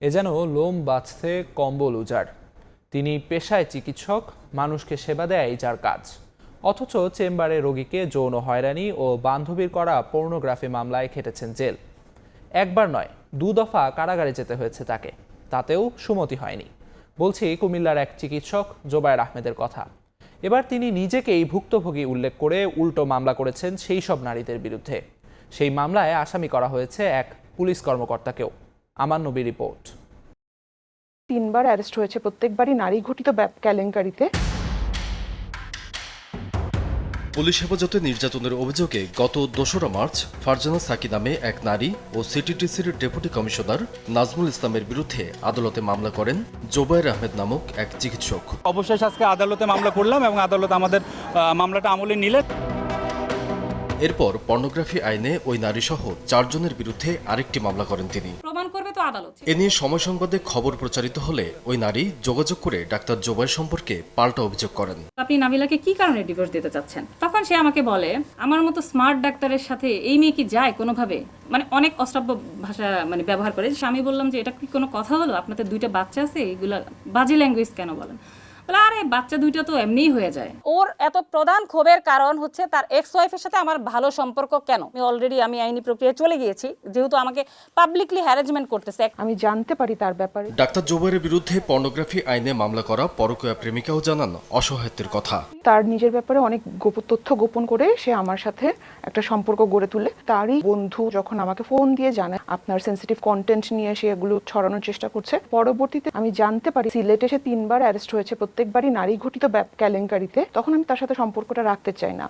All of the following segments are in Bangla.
এ যেন লোম বাঁচতে কম্বল উজাড়। তিনি পেশায় চিকিৎসক, মানুষকে সেবা দেয় যার কাজ। অথচ চেম্বারে রোগীকে যৌন হয়রানি ও বান্ধবীর করা পর্নোগ্রাফি মামলায় খেটেছেন জেল। একবার নয়, দু দফা কারাগারে যেতে হয়েছে তাকে। তাতেও সুমতি হয়নি। বলছি, কুমিল্লার এক চিকিৎসক জোবায়ের আহমেদের কথা। এবার তিনি নিজেকেই ভুক্তভোগী উল্লেখ করে উল্টো মামলা করেছেন সেই সব নারীদের বিরুদ্ধে। সেই মামলায় আসামি করা হয়েছে এক পুলিশ কর্মকর্তাকেও। আমার নবী রিপোর্ট। তিনবার অ্যারেস্ট হয়েছে প্রত্যেকবারই নারী ঘটিত ব্যাপ- কেলেঙ্কারিতে। পুলিশ হেফাজতে নির্যাতনের অভিযোগে গত দোসরা মার্চ ফারজানা সাকি নামে এক নারী ও সিটিটিসির ডেপুটি কমিশনার নাজমুল ইসলামের বিরুদ্ধে আদালতে মামলা করেন জোবায়ের আহমেদ নামক এক চিকিৎসক। অবশেষ আজকে আদালতে মামলা করলাম এবং আদালত আমাদের মামলাটা আমলে নিলে এরপর পর্নোগ্রাফি আইনে ওই নারীসহ চারজনের বিরুদ্ধে আরেকটি মামলা করেন তিনি। প্রমাণ করবে তো আদালত। এ নিয়ে সময় সংবাদে খবর প্রচারিত হলে ওই নারী যোগাযোগ করে ডাক্তার জোবাই সম্পর্কে পাল্টা অভিযোগ করেন। আপনি নাবিলাকে কি কারণে ডিভোর্স দিতে চাচ্ছেন? তখন সে আমাকে বলে আমার মতো স্মার্ট ডাক্তারের সাথে এই মেয়ে কি যায় কোনোভাবে? মানে অনেক অশ্রাব্য ভাষা মানে ব্যবহার করে। আমি বললাম যে এটা কি কোনো কথা হলো? আপনাদের দুইটা বাচ্চা আছে? এগুলা বাজে ল্যাঙ্গুয়েজ কেন বলেন? বলে আরে বাচ্চা দুইটা তো এমনিই হয়ে যায়। ওর এত প্রধান ক্ষোভের কারণ হচ্ছে তার এক্স ওয়াইফের সাথে আমার ভালো সম্পর্ক কেন? আমি অলরেডি আমি আইনি প্রক্রিয়ায় চলে গিয়েছি যেহেতু আমাকে পাবলিকলি হ্যারাসমেন্ট করতেছে। আমি জানতে পারি তার ব্যাপারে। ডাক্তার জোবায়ের বিরুদ্ধে পর্নোগ্রাফি আইনে মামলা করা পরকীয়া প্রেমিকাও জানান অসহায়ত্বের কথা। তার নিজের ব্যাপারে অনেক গোপ তথ্য গোপন করে সে আমার সাথে একটা সম্পর্ক গড়ে তুলে। তারই বন্ধু যখন আমাকে ফোন দিয়ে জানায় আপনার সেন্সিটিভ কন্টেন্ট নিয়ে সে এগুলো ছড়ানোর চেষ্টা করছে। পরবর্তীতে আমি জানতে পারি সিলেটে সে তিনবার অ্যারেস্ট হয়েছে প্রত্যেকবারই নারী ঘটিত কেলেঙ্কারিতে তখন আমি তার সাথে সম্পর্কটা রাখতে চাই না।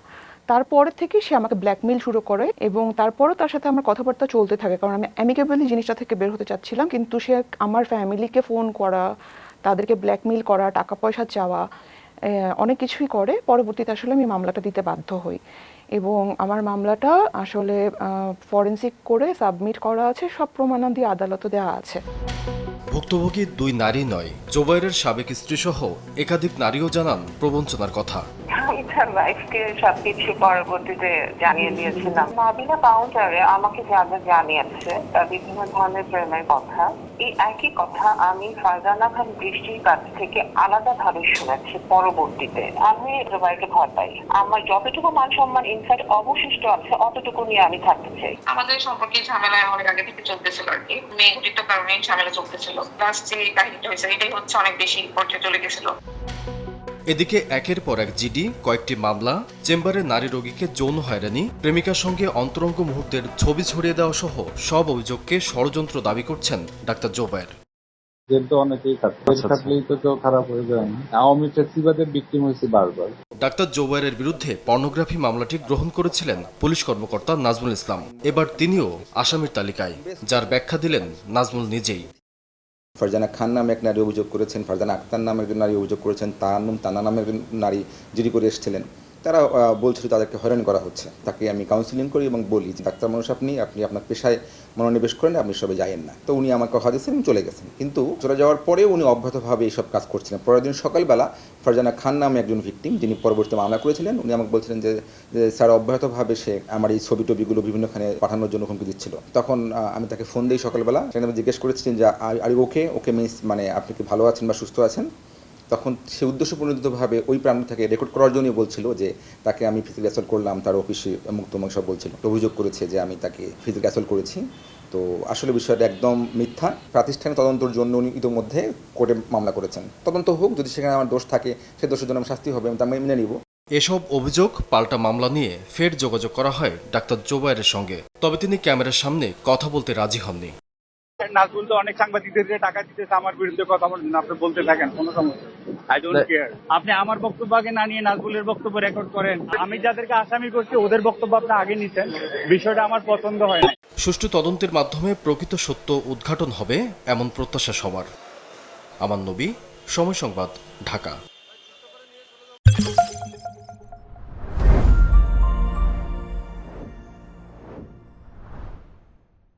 তারপরে থেকে সে আমাকে ব্ল্যাকমেইল শুরু করে এবং তারপরও তার সাথে আমার কথাবার্তা চলতে থাকে। কারণ আমি অ্যামিকেবলি জিনিসটা থেকে বের হতে চাচ্ছিলাম, কিন্তু সে আমার ফ্যামিলিকে ফোন করা, তাদেরকে ব্ল্যাকমেইল করা টাকা পয়সা চাওয়া অনেক কিছুই করে। পরবর্তীতে আসলে আমি মামলাটা দিতে বাধ্য হই। এবং আমার মামলাটা আসলে ফরেন্সিক করে সাবমিট করা আছে। সব প্রমাণাদি আদালতে দেওয়া আছে। ভুক্তভোগী দুই নারী নয়, জোবাইরের সাবেক স্ত্রী সহ একাধিক নারীও জানান প্রবঞ্চনার কথা। জানিয়ে দিয়েছিলাম। আমাকে যা যা জানিয়েছে বিভিন্ন ধরনের প্রেমের কথা এই একই কথা আমি ফারজানা খান বৃষ্টির কাছ থেকে আলাদা ভাবে শুনেছি পরবর্তীতে। আমি বাড়িতে ভয় পাই। আমার যতটুকু মান সম্মান ইনফ্যাক্ট অবশিষ্ট আছে, অতটুকু নিয়ে আমি থাকতে চাই। আমাদের সম্পর্কে ঝামেলা অনেক আগে থেকে চলতেছিল আর কি। মেয়ে কারণে ঝামেলা চলতেছিল। লাস্ট যে কাহিনীটা হয়েছে, এটাই হচ্ছে অনেক বেশি পর্যায়ে চলে গেছিল। এদিকে একের পর এক জিডি কয়েকটি মামলা চেম্বারে নারী রোগীকে যৌন হয়রানি প্রেমিকার সঙ্গে অন্তরঙ্গ মুহূর্তের ছবি ছড়িয়ে দেওয়া সহ সব অভিযোগকে ষড়যন্ত্র দাবি করছেন ডাক্তার জোবায়ের। ফেসিবাদের বারবার। ডাক্তার জোবায়ের বিরুদ্ধে পর্নোগ্রাফি মামলাটি গ্রহণ করেছিলেন পুলিশ কর্মকর্তা নাজমুল ইসলাম। এবার তিনিও আসামির তালিকায় যার ব্যাখ্যা দিলেন নাজমুল নিজেই। ফারজানা খান নামে এক নারী অভিযোগ করেছেন, ফারজানা আক্তার নামে একজন নারী অভিযোগ করেছেন তান্নুম তানা নামে একজন নারী জিডি করে এসেছিলেন। তারা বলছিল তাদেরকে হয়রানি করা হচ্ছে। তাকে আমি কাউন্সিলিং করি এবং বলি যে, ডাক্তার মানুষ আপনি আপনি আপনার পেশায় মনোনিবেশ করেন, আপনি সবে যায়েন না। তো উনি আমাকে কথা দিয়েছেন চলে গেছেন। কিন্তু চলে যাওয়ার পরেও উনি অব্যাহতভাবে এইসব কাজ করছিলেন। পরের দিন সকালবেলা ফারজানা খান নামে একজন ভিকটিম যিনি পরবর্তীতে মামলা করেছিলেন, উনি আমাকে বলছিলেন যে স্যার, অব্যাহতভাবে সে আমার এই ছবি টবিগুলো বিভিন্নখানে পাঠানোর জন্য হুমকি দিচ্ছিল। তখন আমি তাকে ফোন দিই সকালবেলা। সেখানে জিজ্ঞেস করেছিলেন যে আর, ওকে ওকে মিস মানে আপনি কি ভালো আছেন বা সুস্থ আছেন? তখন সে উদ্দেশ্য ওই প্রাণ থেকে রেকর্ড করার জন্যই বলছিল যে তাকে আমি ফিজিক্যাল অ্যাসল্ট করলাম, তার অফিসে মুক্ত সব বলছিল। অভিযোগ করেছে যে আমি তাকে ফিজিক্যাল অ্যাসল্ট করেছি। তো আসলে বিষয়টা একদম মিথ্যা। প্রাতিষ্ঠানিক তদন্তর জন্য উনি ইতিমধ্যে কোর্টে মামলা করেছেন। তদন্ত হোক, যদি সেখানে আমার দোষ থাকে, সে দোষের জন্য আমি শাস্তি হবে, আমি তা মেনে নিব। এসব অভিযোগ, পাল্টা মামলা নিয়ে ফের যোগাযোগ করা হয় ডাক্তার জোবায়ের সঙ্গে। তবে তিনি ক্যামেরার সামনে কথা বলতে রাজি হননি। নাজবুল তো অনেক সাংবাদিকদেরকে টাকা দিতেছে আমার বিরুদ্ধে কথা বলেন আপনি বলতে থাকেন কোনো সমস্যা আই ডোন্ট কেয়ার আপনি আমার বক্তব্য আগে না নিয়ে নাজবুলের বক্তব্য রেকর্ড করেন। আমি যাদেরকে আসামি করছি ওদের বক্তব্য আপনি আগে নিতেন বিষয়টা আমার পছন্দ হয় না সুষ্ঠু তদন্তের মাধ্যমে প্রকৃত সত্য উদ্ঘাটন হবে এমন প্রত্যাশা সবার। আমার নবী সময় সংবাদ ঢাকা।